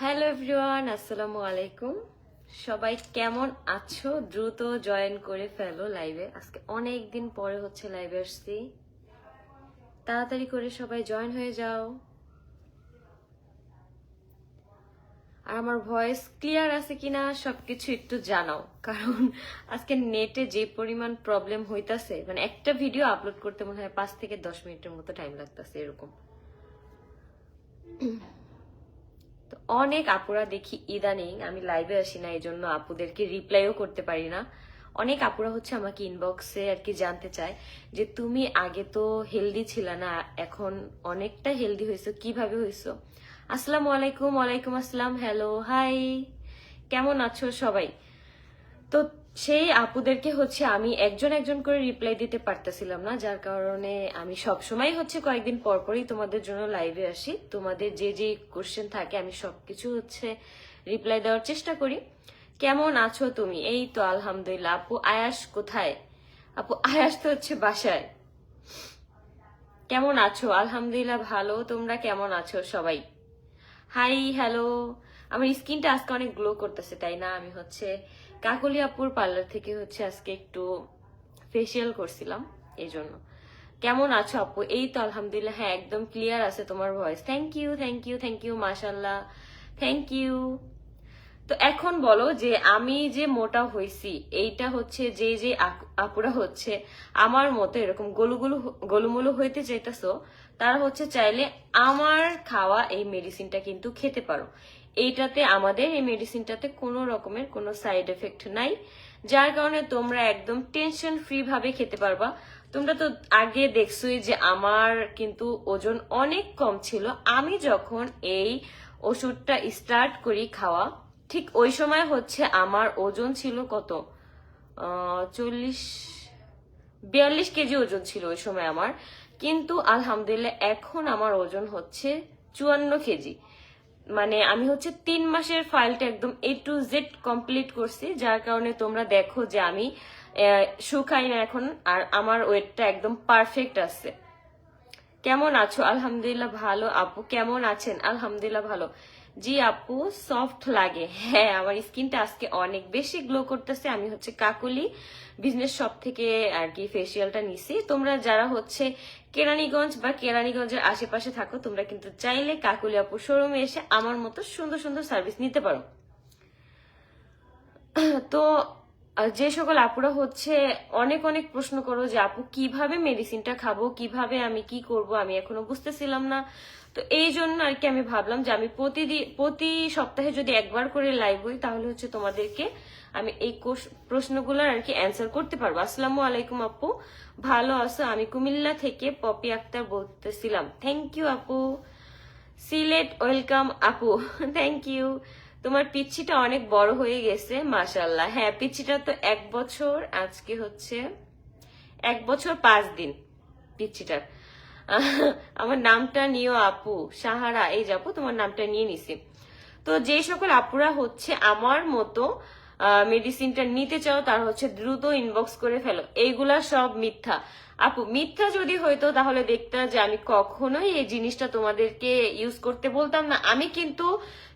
Hello everyone, আসসালামু আলাইকুম। সবাই কেমন আছো? দ্রুত জয়েন করে ফেলো লাইভে। আজকে অনেক দিন পরে হচ্ছে লাইভে আসছি। তাড়াতাড়ি করে সবাই জয়েন হয়ে যাও। আর আমার ভয়েস ক্লিয়ার আছে কিনা সবকিছু একটু জানাও। কারণ আজকে নেটে যে পরিমাণ প্রবলেম হইতাছে মানে একটা ভিডিও আপলোড করতে মনে হয় পাঁচ থেকে দশ মিনিটের মতো টাইম লাগতেছে এরকম। অনেক আপুরা দেখি ইদানিং, আমি লাইভে আসি না এই জন্য আপুদেরকে রিপ্লাইও করতে পারি না। অনেক আপুরা হচ্ছে আমাকে ইনবক্সে আর কি জানতে চায় যে, তুমি আগে তো হেলদি ছিল না, এখন অনেকটা হেলদি হয়েছো, কীভাবে হয়েছো? আসসালাম আলাইকুম, ওয়ালাইকুম আসসালাম হ্যালো হাই কেমন আছো সবাই? তো সেই আপুদেরকে হচ্ছে আমি একজন একজন করে রিপ্লাই দিতে পারতেছিলাম না, যার কারণে আমি সব সময় হচ্ছে কয়েকদিন পর পরই তোমাদের জন্য লাইভে আসি। তোমাদের যে যে কোশ্চেন থাকে আমি সবকিছু হচ্ছে রিপ্লাই দেওয়ার চেষ্টা করি। কেমন আছো তুমি? এই তো আলহামদুলিল্লাহ। আপু, আয়াস কোথায়? আপু, আয়াস তো হচ্ছে বাসায়। কেমন আছো? আলহামদুলিল্লাহ ভালো। তোমরা কেমন আছো সবাই? হাই হ্যালো আমার স্কিনটা আজকে অনেক গ্লো করতেছে, তাই না? আমি হচ্ছে কাকলি আপুর পার্লার থেকে হচ্ছে আজকে একটু ফেসিয়াল করছিলাম এই জন্য কেমন আছো আপু? এই তো আলহামদুলিল্লাহ হ্যাঁ একদম ক্লিয়ার আছে তোমার voice thank you thank you thank you মাশাল্লাহ থ্যাংক ইউ তো এখন বলো যে আমি যে মোটা হয়েছি, এইটা হচ্ছে যে যে আপুরা হচ্ছে, আমার মতো এরকম গলুগুলু গলুমলু হইতে চাইতেছো, তারা হচ্ছে চাইলে আমার খাওয়া এই মেডিসিনটা কিন্তু খেতে পারো। এইটাতে আমাদের, এই মেডিসিনটাতে কোনো রকমের কোনো সাইড এফেক্ট নাই। যার কারণে তোমরা একদম টেনশন ফ্রি ভাবে খেতে পারবা। তোমরা তো আগে দেখছোই যে আমার কিন্তু ওজন অনেক কম ছিল। আমি যখন এই ওষুধটা স্টার্ট করি খাওয়া, ঠিক ওই সময় হচ্ছে আমার ওজন ছিল কত? চল্লিশ, বিয়াল্লিশ কেজি ওজন ছিল ওই সময় আমার। কিন্তু আলহামদুলিল্লাহ এখন আমার ওজন হচ্ছে চুয়ান্ন কেজি। মানে আমি হচ্ছে তিন মাসের ফাইলটা একদম এ টু জেড কমপ্লিট করছি, যার কারণে তোমরা দেখো যে আমি শুকাই না এখন, আর আমার ওয়েটটা একদম পারফেক্ট আছে। কেমন আছো? আলহামদুলিল্লাহ ভালো। আপু, কেমন আছেন? আলহামদুলিল্লাহ ভালো। জি আপু সফট লাগে। হ্যাঁ আমার স্কিনটা আজকে অনেক বেশি গ্লো করতেছে। আমি হচ্ছে কাকুলি বিজনেস শপ থেকে আর কি ফেসিয়ালটা নিছি। তোমরা যারা হচ্ছে কেরানীগঞ্জ বা কেরানীগঞ্জের আশেপাশে থাকো, তোমরা কিন্তু চাইলে কাকুলি আপু শোরুমে এসে আমার মতো সুন্দর সুন্দর সার্ভিস নিতে পারো। তো যে সকল আপুরা হচ্ছে অনেক অনেক প্রশ্ন করো যে, আপু, কীভাবে মেডিসিনটা খাব? কীভাবে আমি কি করব? আমি এখনও বুঝতেছিলাম না। তো এই জন্য আর কি আমি ভাবলাম যে আমি প্রতিদিন প্রতি সপ্তাহে যদি একবার করে লাইভ হই, তাহলে হচ্ছে তোমাদেরকে আমি এই প্রশ্নগুলোর আর কি অ্যান্সার করতে পারব। আসসালামু আলাইকুম আপু। ভালো আছো? আমি কুমিল্লা থেকে পপি আক্তার বলতেছিলাম। থ্যাংক ইউ আপু। সিলেট ওয়েলকাম আপু। থ্যাংক ইউ তোমার পিচ্ছিটা অনেক বড় হয়ে গেছে মাশাল্লাহ হ্যাঁ পিচ্ছিটা তো এক বছর, আজকে হচ্ছে এক বছর পাঁচ দিন পিচ্ছিটার। আমার নামটা নিও আপু, সাহারা, এই যে আপু, তোমার নামটা নিয়ে নিছি। তো যে সকল আপুরা হচ্ছে আমার মতো মেডিসিনটা নিতে চাও, তার হচ্ছে দ্রুত ইনবক্স করে ফেলো। এইগুলা সব মিথ্যা। আপু, মিথ্যা যদি হইতো, তাহলে দেখতে যে আমি কখনোই এই জিনিসটা তোমাদেরকে ইউজ করতে বলতাম না। আমি কিন্তু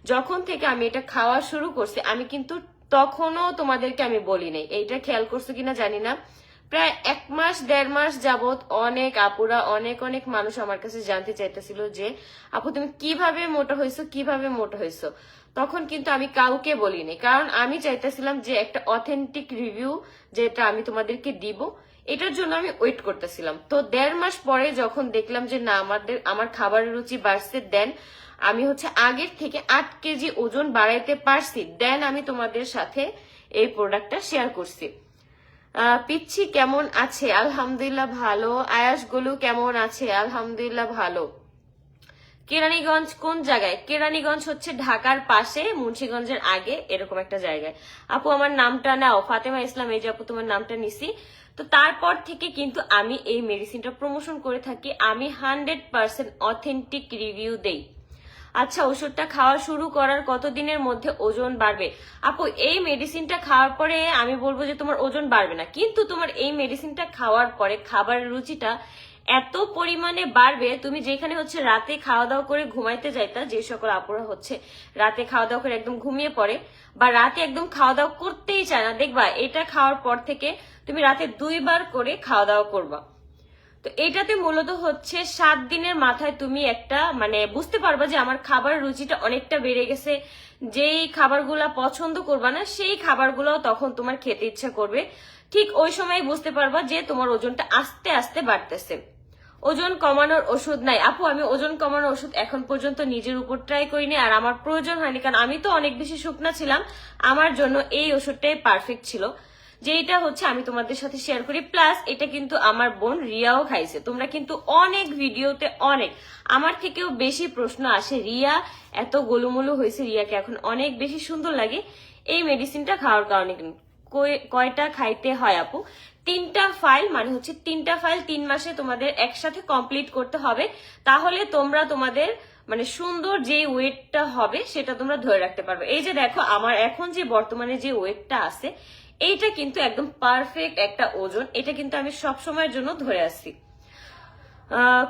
যখন থেকে আমি এটা খাওয়া শুরু করছি, আমি কিন্তু তখনও তোমাদেরকে আমি বলি নাই। এইটা খেয়াল করছ কিনা জানি না। প্রায় এক মাস, দেড় মাস যাবত অনেক আপুরা, অনেক অনেক মানুষ আমার কাছে জানতে চাইতেছিল যে, আপু, তুমি কীভাবে মোটা হয়েছো কীভাবে মোটা হয়েছো তখন কিন্তু আমি কাউকে বলিনি। কারণ আমি চাইতেছিলাম যে একটা অথেন্টিক রিভিউ যেটা আমি তোমাদেরকে দিব, এটার জন্য আমি ওয়েট করতেছিলাম। তো দেড় মাস পরে যখন দেখলাম যে, না, আমাদের, আমার খাবারের রুচি বাড়ছে দেন আমি হচ্ছে আগের থেকে আট কেজি ওজন বাড়াইতে পারছি দেন আমি তোমাদের সাথে এই প্রোডাক্টটা শেয়ার করছি। পিচ্ছি কেমন আছে? আলহামদুলিল্লাহ ভালো। আয়াস গোলু কেমন আছে? আলহামদুলিল্লাহ ভালো। কেরানীগঞ্জ কোন জায়গায়? কেরানীগঞ্জ হচ্ছে ঢাকার পাশে, মুন্সিগঞ্জের আগে, এরকম একটা জায়গায়। আপু, আমার নামটা নাও। ফাতেমা ইসলাম, এই যে আপু, তোমার নামটা নিছি। তো তারপর থেকে কিন্তু আমি এই মেডিসিনটা প্রমোশন করে থাকি। আমি হান্ড্রেড পার্সেন্ট অথেন্টিক রিভিউ দেই। আচ্ছা ওষুধটা খাওয়া শুরু করার কতদিনের মধ্যে ওজন বাড়বে? আপু, এই মেডিসিনটা খাওয়ার পরে আমি বলব যে তোমার ওজন বাড়বে না। কিন্তু তোমার এই মেডিসিনটা খাওয়ার পরে খাবারের রুচিটা এত পরিমাণে বাড়বে, তুমি যেখানে হচ্ছে রাতে খাওয়া দাওয়া করে ঘুমাইতে যাইতা, যে সকল আপুরা হচ্ছে রাতে খাওয়া দাওয়া করে একদম ঘুমিয়ে পড়ে বা রাতে একদম খাওয়া দাওয়া করতেই চায় না, দেখবা এটা খাওয়ার পর থেকে তুমি রাতে দুইবার করে খাওয়া দাওয়া করবা। তো এটাতে মূলত হচ্ছে সাত দিনের মাথায় তুমি একটা মানে বুঝতে পারবা যে আমার খাবার রুচিটা অনেকটা বেড়ে গেছে। যেই খাবারগুলা পছন্দ করবা না, সেই খাবারগুলো তখন তোমার খেতে ইচ্ছা করবে। ঠিক ওই সময় বুঝতে পারবা যে তোমার ওজনটা আস্তে আস্তে বাড়তেছে। ওজন কমানোর ওষুধ নাই। আপু, আমি ওজন কমানোর ওষুধ এখন পর্যন্ত নিজের উপর ট্রাই করিনি আর আমার প্রয়োজন হয়নি, কারণ আমি তো অনেক বেশি শুকনা ছিলাম। আমার জন্য এই ওষুধটাই পারফেক্ট ছিল। যেটা হচ্ছে আমি তোমাদের সাথে শেয়ার করি প্লাস এটা কিন্তু আমার বোন রিয়াও খাইছে। তোমরা কিন্তু অনেক ভিডিওতে অনেক। আমার থেকেও বেশি প্রশ্ন আসে, রিয়া, এত গোলুমুলু হয়েছে রিয়াকে, এখন অনেক বেশি সুন্দর লাগে। এই মেডিসিনটা খাওয়ার কারণে কয়টা খাইতে হয় আপু? তিনটা ফাইল মানে হচ্ছে তিনটা ফাইল তিন মাসে তোমাদের একসাথে কমপ্লিট করতে হবে। তাহলে তোমরা তোমাদের মানে সুন্দর যে ওয়েটটা হবে, সেটা তোমরা ধরে রাখতে পারবে। এই যে দেখো, আমার এখন যে বর্তমানে যে ওয়েটটা আছে এইটা কিন্তু একদম পারফেক্ট একটা ওজন। এটা কিন্তু আমি সব সময়ের জন্য ধরে আসছি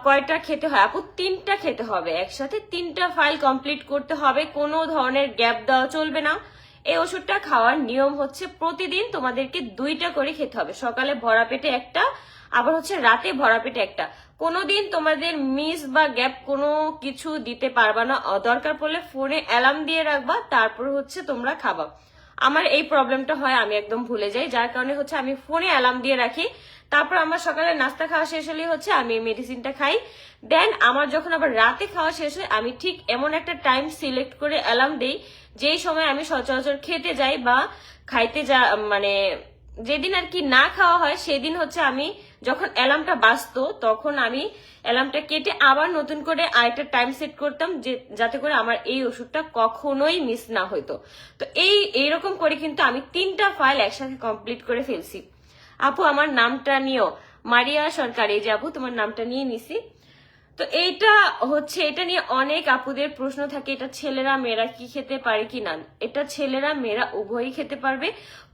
কয়টা খেতে হয়? আপু, তিনটা খেতে হবে একসাথে। তিনটা ফাইল কমপ্লিট করতে হবে। কোনো ধরনের গ্যাপ দেওয়া চলবে না। এই ওষুধটা খাওয়ার নিয়ম হচ্ছে প্রতিদিন তোমাদেরকে দুইটা করে খেতে হবে। সকালে ভরা পেটে একটা, আবার হচ্ছে রাতে ভরা পেটে একটা। কোনোদিন তোমাদের মিস বা গ্যাপ কোনো কিছু দিতে পারবা না। দরকার পড়লে ফোনে অ্যালার্ম দিয়ে রাখবা, তারপর হচ্ছে তোমরা খাবা। আমার এই প্রবলেমটা হয়, আমি একদম ভুলে যাই। যার কারণে হচ্ছে আমি ফোনে অ্যালার্ম দিয়ে রাখি। তারপর আমার সকালে নাস্তা খাওয়া শেষ হলেই হচ্ছে আমি মেডিসিনটা খাই। দেন আমার যখন আবার রাতে খাওয়া শেষ হয়, আমি ঠিক এমন একটা টাইম সিলেক্ট করে অ্যালার্ম দিই, যেই সময় আমি সচরাচর খেতে যাই বা খাইতে যা মানে যেদিন আর কি না খাওয়া হয়, সেদিন হচ্ছে আমি যখন অ্যালার্মটা বাজতো, তখন আমি অ্যালার্মটা কেটে আবার নতুন করে আরেকটা টাইম সেট করতাম যে, যাতে করে আমার এই ওষুধটা কখনোই মিস না হইতো। তো এই, এইরকম করে কিন্তু আমি তিনটা ফাইল একসাথে কমপ্লিট করে ফেলছি। আপু, আমার নামটা নিও। মারিয়া সরকার, এই যে আপু, তোমার নামটা নিয়ে নিছি। তো এইটা হচ্ছে, এটা নিয়ে অনেক আপুদের প্রশ্ন থাকে, এটা ছেলেরা, মেয়েরা কি খেতে পারে কি না? এটা ছেলেরা, মেয়েরা উভয়ই খেতে পারবে।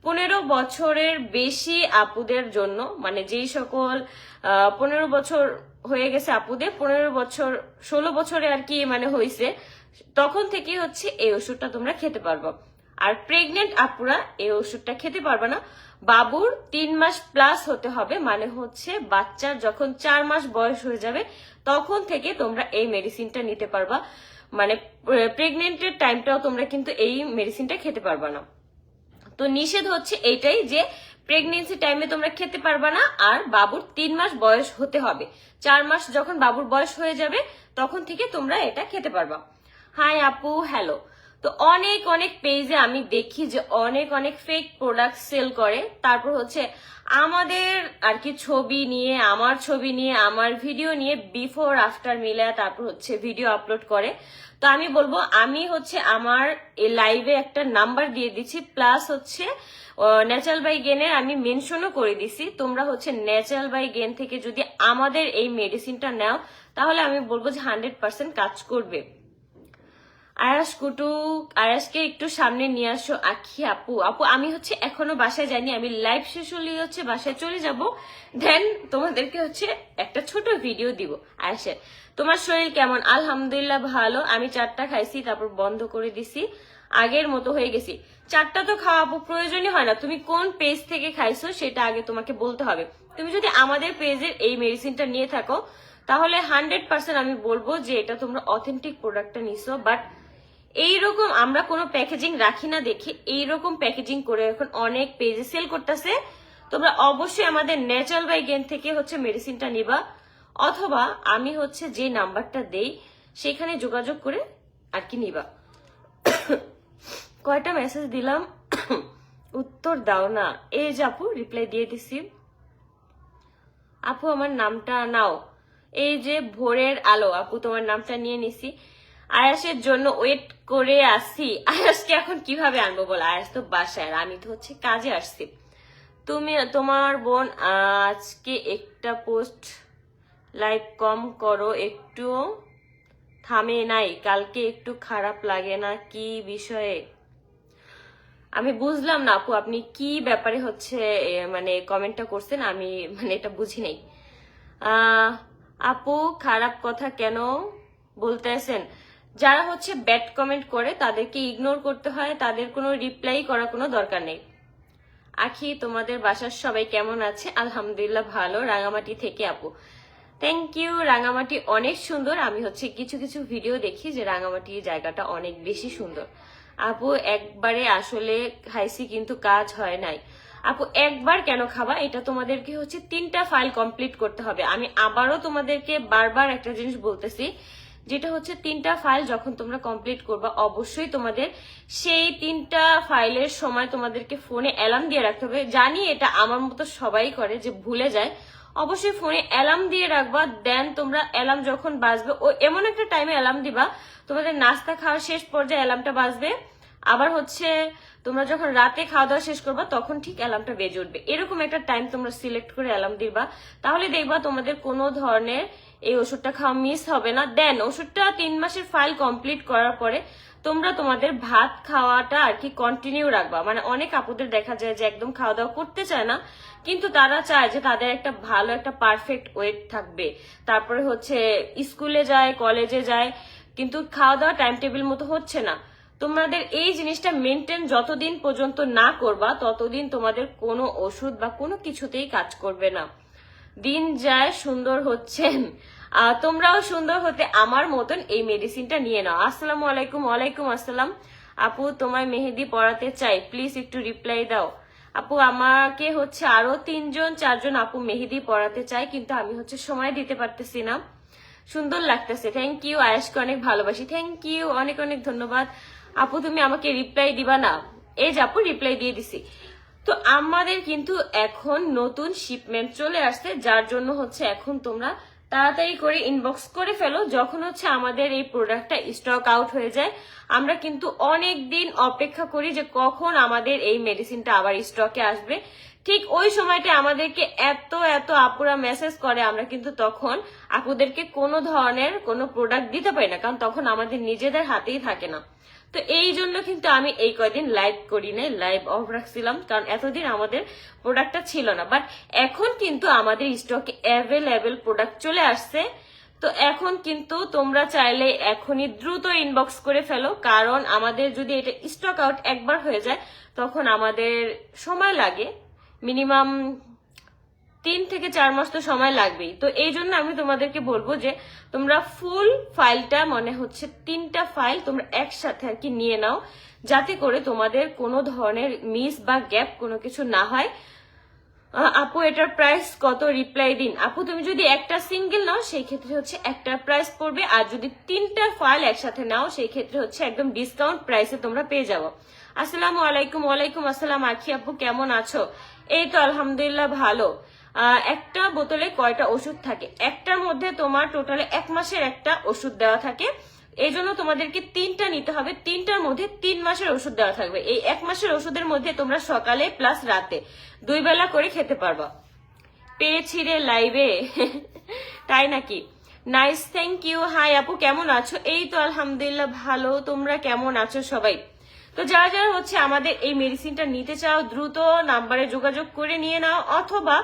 পনেরো বছরের বেশি আপুদের জন্য মানে যেই সকল পনেরো বছর হয়ে গেছে আপুদের, পনেরো বছর, ষোলো বছরে আর কি মানে হয়েছে তখন থেকে হচ্ছে এই ওষুধটা তোমরা খেতে পারব। আর প্রেগনেন্ট আপুরা এই ওষুধটা খেতে পারবে না। বাবুর তিন মাস প্লাস হতে হবে মানে হচ্ছে বাচ্চার যখন চার মাস বয়স হয়ে যাবে তখন থেকে তোমরা এই মেডিসিনটা নিতে পারবা। মানে প্রেগনেন্টের টাইমটাও তোমরা কিন্তু এই মেডিসিনটা খেতে পারবা না। তো নিষেধ হচ্ছে এইটাই যে প্রেগনেন্সি টাইমে তোমরা খেতে পারবা না, আর বাবুর তিন মাস বয়স হতে হবে। চার মাস যখন বাবুর বয়স হয়ে যাবে, তখন থেকে তোমরা এটা খেতে পারবা। হাই আপু হ্যালো তো অনেক অনেক পেজে আমি দেখি যে অনেক অনেক ফেক প্রোডাক্ট সেল করে। তারপর হচ্ছে আমাদের আর কি ছবি নিয়ে, আমার ছবি নিয়ে, আমার ভিডিও নিয়ে বিফোর আফটার মিলে তারপর হচ্ছে ভিডিও আপলোড করে। তো আমি বলব, আমি হচ্ছে আমার এই লাইভে একটা নাম্বার দিয়ে দিচ্ছি প্লাস হচ্ছে ন্যাচারাল বাই গেনের আমি মেনশনও করে দিছি। তোমরা হচ্ছে ন্যাচারাল বাই গেন থেকে যদি আমাদের এই মেডিসিনটা নাও, তাহলে আমি বলব যে হান্ড্রেড পার্সেন্ট কাজ করবে। আয়াস কুটু আয়াসকে একটু সামনে নিয়ে আসো, আখি আপু। আপু, আমি হচ্ছে এখনও বাসায় যাইনি, আমি লাইভ শেষ হলেই হচ্ছে বাসায় চলে যাব। দেন তোমাদেরকে হচ্ছে একটা ছোট ভিডিও দিব, আয়াসের। তোমার শরীর কেমন? আলহামদুলিল্লাহ ভালো, আমি চারটা খাইছি, তারপর বন্ধ করে দিছি, আগের মতো হয়ে গেছি। চারটা তো খাওয়া আপু প্রয়োজনই হয় না, তুমি কোন পেজ থেকে খাইছো সেটা আগে তোমাকে বলতে হবে। তুমি যদি আমাদের পেজের এই মেডিসিনটা নিয়ে থাকো, তাহলে হান্ড্রেড পার্সেন্ট আমি বলব যে এটা তোমরা অথেন্টিক প্রোডাক্টটা নিছো বাট এইরকম আমরা কোনো প্যাকেজিং রাখি না দেখি এইরকম প্যাকেজিং করে এখন অনেক পেজে সেল করতেছে। তোমরা অবশ্যই আমাদের ন্যাচারাল বাই গেন থেকে হচ্ছে মেডিসিনটা নিবা। অথবা আমি হচ্ছে যে নাম্বারটা দেই, সেখানে যোগাযোগ করে আর কি নিবা। কয়টা মেসেজ দিলাম। উত্তর দাও না। এই যে আপু রিপ্লাই দিয়ে দিছি। আপু, আমার নামটা নাও। এই যে ভোরের আলো, আপু, তোমার নামটা নিয়ে নিছি। আয়াসের জন্য ওয়েট করে আসি আয়াসকে এখন কীভাবে আনব বল? আয়াস তো বাসায়, আর আমি তো হচ্ছে কাজে আসছি। তুমি, তোমার বোন, আজকে একটা পোস্ট লাইক কম করো, একটু থামে নাই, কালকে একটু খারাপ লাগে না, কি বিষয়ে? আমি বুঝলাম না আপু, আপনি কি ব্যাপারে হচ্ছে মানে কমেন্টটা করছেন, আমি মানে এটা বুঝি নাই। আপু, খারাপ কথা কেন বলতেছেন? যারা হচ্ছে ব্যাড কমেন্ট করে, তাদেরকে ইগনোর করতে হয়, তাদের কোনো রিপ্লাই করার কোনো দরকার নেই। আখি, তোমাদের বাসার সবাই কেমন আছে? আলহামদুলিল্লাহ ভালো, রাঙামাটি থেকে আপু। থ্যাংক ইউ রাঙামাটি অনেক সুন্দর। আমি হচ্ছে কিছু কিছু ভিডিও দেখি যে রাঙামাটি জায়গাটা অনেক বেশি সুন্দর। আপু, একবারে আসলে খাইছি কিন্তু কাজ হয় নাই। আপু, একবার কেন খাবা? এটা তোমাদেরকে হচ্ছে তিনটা ফাইল কমপ্লিট করতে হবে। আমি আবারও তোমাদেরকে বারবার একটা জিনিস বলতেছি যেটা হচ্ছে তিনটা ফাইল যখন তোমরা কমপ্লিট করবা, অবশ্যই তোমাদের সেই তিনটা ফাইলের সময় তোমাদেরকে ফোনে অ্যালার্ম দিয়ে রাখতে হবে। জানি এটা আমার মতো সবাই করে যে ভুলে যায়। অবশ্যই ফোনে অ্যালার্ম দিয়ে রাখবা দেন তোমরা অ্যালার্ম যখন বাজবে, ও এমন একটা টাইমে অ্যালার্ম দিবা, তোমাদের নাস্তা খাওয়ার শেষ পর্যায়ে অ্যালার্মটা বাজবে। আবার হচ্ছে তোমরা যখন রাতে খাওয়া দাওয়া শেষ করবা, তখন ঠিক অ্যালার্মটা বেজে উঠবে। এরকম একটা টাইম তোমরা সিলেক্ট করে অ্যালার্ম দিবা। তাহলে দেখবা তোমাদের কোনো ধরনের এই ওষুধটা খাওয়া মিস হবে না। দেন ওষুধটা তিন মাসের ফাইল কমপ্লিট করার পরে তোমরা তোমাদের ভাত খাওয়াটা আর কি কন্টিনিউ রাখবা। মানে অনেক আপুদের দেখা যায় যে একদম খাওয়া দাওয়া করতে চায় না, কিন্তু তারা চায় যে তাদের একটা ভালো একটা পারফেক্ট ওয়েট থাকবে। তারপরে হচ্ছে স্কুলে যায় কলেজে যায়, কিন্তু খাওয়া দাওয়া টাইম টেবিল মতো হচ্ছে না। তোমাদের এই জিনিসটা মেনটেন যতদিন পর্যন্ত না করবা, ততদিন তোমাদের কোনো ওষুধ বা কোনো কিছুতেই কাজ করবে না। দিন যায়, সুন্দর হচ্ছেন। তোমরাও সুন্দর হতে আমার মতন এই মেডিসিনটা নিয়ে নাও। আসসালামু আলাইকুম, ওয়ালাইকুম আসসালাম। আপু, তোমায় মেহেদি পড়াতে চাই। প্লিজ একটু রিপ্লাই দাও। আপু, আমাকে হচ্ছে আরও তিনজন, চারজন আপু মেহেদি পড়াতে চাই কিন্তু আমি হচ্ছে সময় দিতে পারতেছি না। সুন্দর লাগতেছে। থ্যাংক ইউ আয়েশকে অনেক ভালোবাসি। থ্যাংক ইউ অনেক অনেক ধন্যবাদ। আপু, তুমি আমাকে রিপ্লাই দিবা না। এই যে আপু রিপ্লাই দিয়ে দিছি। তো আমাদের কিন্তু এখন নতুন শিপমেন্ট চলে আসছে, যার জন্য হচ্ছে এখন তোমরা তাড়াতাড়ি করে ইনবক্স করে ফেলো, যখন হচ্ছে আমাদের এই প্রোডাক্টটা স্টক আউট হয়ে যায়। আমরা কিন্তু অনেক দিন অপেক্ষা করি যে কখন আমাদের এই মেডিসিনটা আবার স্টকে আসবে। ঠিক ওই সময়টা আমাদেরকে এত এত আপুরা মেসেজ করে, আমরা কিন্তু তখন আপুদেরকে কোনো ধরনের কোনো প্রোডাক্ট দিতে পারি না, কারণ তখন আমাদের নিজেদের হাতেই থাকে না। তো এই জন্য কিন্তু আমি এই কয়দিন লাইভ করি নাই লাইভ অফ রাখছিলাম, কারণ এতদিন আমাদের প্রোডাক্টটা ছিল না। বাট এখন কিন্তু আমাদের স্টকে অ্যাভেলেবেল প্রোডাক্ট চলে আসছে। তো এখন কিন্তু তোমরা চাইলে এখনই দ্রুত ইনবক্স করে ফেলো, কারণ আমাদের যদি এটা স্টক আউট একবার হয়ে যায়, তখন আমাদের সময় লাগে। মিনিমাম তিন থেকে চার মাস তো সময় লাগবেই। তো এই জন্য আমি তোমাদেরকে বলব যে, তোমরা ফুল ফাইলটা মনে হচ্ছে তিনটা ফাইল তোমরা একসাথে আর কি নিয়ে নাও, যাতে করে তোমাদের কোনো ধরনের মিস বা গ্যাপ কোনো কিছু না হয়। আপু, এটার প্রাইস কত? রিপ্লাই দিন। আপু, তুমি যদি একটা সিঙ্গেল নাও, সেই ক্ষেত্রে হচ্ছে একটা প্রাইস পড়বে। আর যদি তিনটা ফাইল একসাথে নাও, সেই ক্ষেত্রে হচ্ছে একদম ডিসকাউন্ট প্রাইসে তোমরা পেয়ে যাব। আসসালামু আলাইকুম, ওয়ালাইকুম আসসালাম, আখি আপু, কেমন আছো? এই তো আলহামদুলিল্লাহ ভালো। একটা বোতলে কয়টা ওষুধ থাকে? একটার মধ্যে তোমার টোটালে এক মাসের একটা ওষুধ দেওয়া থাকে। এই জন্য তোমাদেরকে তিনটা নিতে হবে। তিনটার মধ্যে তিন মাসের ওষুধ দেওয়া থাকবে। এই এক মাসের ওষুধের মধ্যে তোমরা সকালে প্লাস রাতে দুই বেলা করে খেতে পারবা। পেয়েছি রে লাইভে তাই নাকি? নাইস থ্যাংক ইউ হাই আপু, কেমন আছো? এই তো আলহামদুলিল্লাহ, ভালো। তোমরা কেমন আছো সবাই? তো যারা যারা হচ্ছে আমাদের এই মেডিসিনটা নিতে চাও, দ্রুত নাম্বারে যোগাযোগ করে নিয়ে নাও অথবা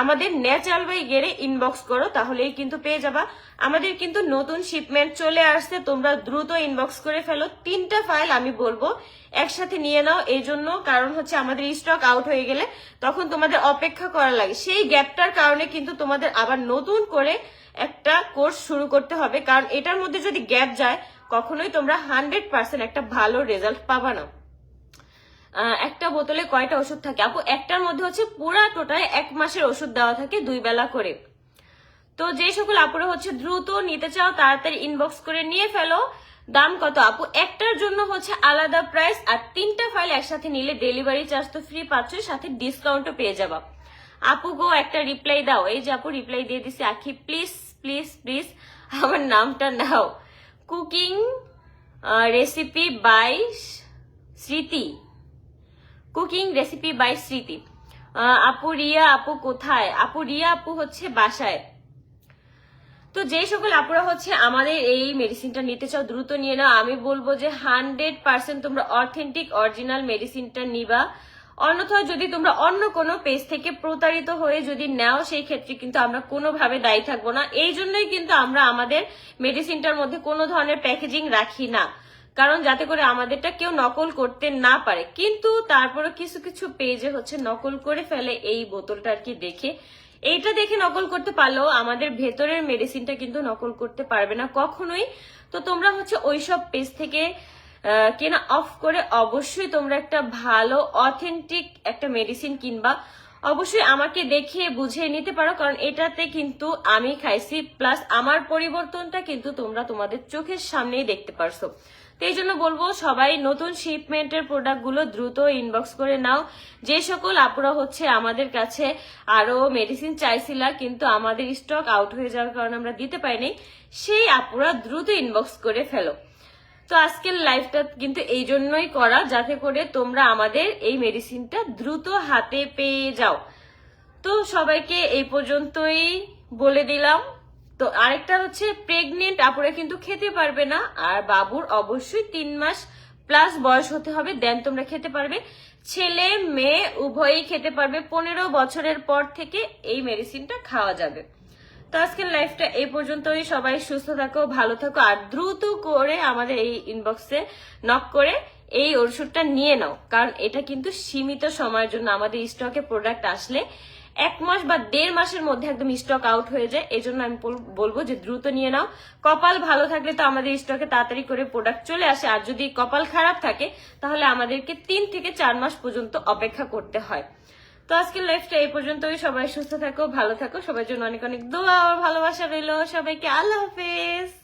আমাদের ন্যাচারাল বাই গেড়ে ইনবক্স করো, তাহলেই কিন্তু পেয়ে যাবা। আমাদের কিন্তু নতুন শিপমেন্ট চলে আসছে, তোমরা দ্রুত ইনবক্স করে ফেলো। তিনটা ফাইল আমি বলব একসাথে নিয়ে নাও, এই জন্য কারণ হচ্ছে আমাদের স্টক আউট হয়ে গেলে তখন তোমাদের অপেক্ষা করা লাগে। সেই গ্যাপটার কারণে কিন্তু তোমাদের আবার নতুন করে একটা কোর্স শুরু করতে হবে। কারণ এটার মধ্যে যদি গ্যাপ যায় কখনোই তোমরা হান্ড্রেড পার্সেন্ট একটা ভালো রেজাল্ট পাবা না। একটা বোতলে কয়টা ওষুধ থাকে? আপু, একটার মধ্যে হচ্ছে পুরা টোটাল এক মাসের ওষুধ দেওয়া থাকে দুই বেলা করে। তো যে সকল আপুরা হচ্ছে দ্রুত নিতে চাও, তাড়াতাড়ি ইনবক্স করে নিয়ে ফেলো। দাম কত আপু? একটার জন্য হচ্ছে আলাদা প্রাইস আর তিনটা ফাইল একসাথে নিলে ডেলিভারি চার্জ তো ফ্রি পাচ্ছ, সাথে ডিসকাউন্টও পেয়ে যাবা। আপু গো, একটা রিপ্লাই দাও। এই যে আপু রিপ্লাই দিয়ে দিছি। আখি প্লিজ প্লিজ প্লিজ আমার নামটা নাও। Cooking recipe by Smriti. Cooking recipe by Smriti. আপু রিয়া, আপু কোথায়? আপু রিয়া, আপু হচ্ছে বাসায়। তো যে সকল আপুরা হচ্ছে আমাদের এই মেডিসিনটা নিতে চাও, দ্রুত নিয়ে নাও। আমি বলব যে হান্ড্রেড পার্সেন্ট তোমরা অথেন্টিক অরিজিনাল মেডিসিনটা নিবা। অন্যথায় যদি তোমরা অন্য কোনো পেজ থেকে প্রতারিত হয়ে যদি নাও, সেই ক্ষেত্রে কিন্তু আমরা কোনোভাবে দায়ী থাকব না। এই জন্যই কিন্তু আমরা আমাদের মেডিসিনটার মধ্যে কোনো ধরনের প্যাকেজিং রাখি না। কারণ যাতে করে আমাদেরটা কেউ নকল করতে না পারে। কিন্তু তারপরে কিছু কিছু পেজে হচ্ছে নকল করে ফেলে এই বোতলটা আর কি দেখে। এইটা দেখে নকল করতে পারলেও আমাদের ভেতরের মেডিসিনটা কিন্তু নকল করতে পারবে না কখনোই। তো তোমরা হচ্ছে ওইসব পেজ থেকে কেনা অফ করে অবশ্যই তোমরা একটা ভালো অথেন্টিক একটা মেডিসিন কিনবা। অবশ্যই আমাকে দেখে বুঝে নিতে পারো, কারণ এটাতে কিন্তু আমি খাইছি প্লাস আমার পরিবর্তনটা কিন্তু তোমরা তোমাদের চোখের সামনেই দেখতে পারছ। তো এই জন্য বলব, সবাই নতুন শিপমেন্টের প্রোডাক্টগুলো দ্রুত ইনবক্স করে নাও। যে সকল আপুরা হচ্ছে আমাদের কাছে আরও মেডিসিন চাইছিলা, কিন্তু আমাদের স্টক আউট হয়ে যাওয়ার কারণে আমরা দিতে পারিনি, সেই আপুরা দ্রুত ইনবক্স করে ফেলো। তো আজকের লাইফটা কিন্তু এই জন্যই করা, যাতে করে তোমরা আমাদের এই মেডিসিনটা দ্রুত হাতে পেয়ে যাও। তো সবাইকে এই পর্যন্তই বলে দিলাম। তো আরেকটা হচ্ছে প্রেগনেন্ট আপুরা কিন্তু খেতে পারবে না, আর বাবুর অবশ্যই তিন মাস প্লাস বয়স হতে হবে দেন তোমরা খেতে পারবে। ছেলে, মেয়ে, উভয়ই খেতে পারবে। পনেরো বছরের পর থেকে এই মেডিসিনটা খাওয়া যাবে। তো আজকের লাইফটা এই পর্যন্তই। সবাই সুস্থ থাকো, ভালো থাকো, আর দ্রুত করে আমাদের এই ইনবক্সে নক করে এই ওষুধটা নিয়ে নাও। কারণ এটা কিন্তু সীমিত সময়ের জন্য আমাদের স্টকে প্রোডাক্ট আসলে এক মাস বা দেড় মাসের মধ্যে একদম স্টক আউট হয়ে যায়। এই জন্য আমি বলব যে দ্রুত নিয়ে নাও। কপাল ভালো থাকলে তো আমাদের স্টকে তাড়াতাড়ি করে প্রোডাক্ট চলে আসে। আর যদি কপাল খারাপ থাকে, তাহলে আমাদেরকে তিন থেকে চার মাস পর্যন্ত অপেক্ষা করতে হয়। তো আজকের লাইফটা এই পর্যন্তই। সবাই সুস্থ থাকো, ভালো থাকো। সবার জন্য অনেক অনেক দোয়া ভালোবাসা রইল। সবাইকে আল্লাহ হাফেজ।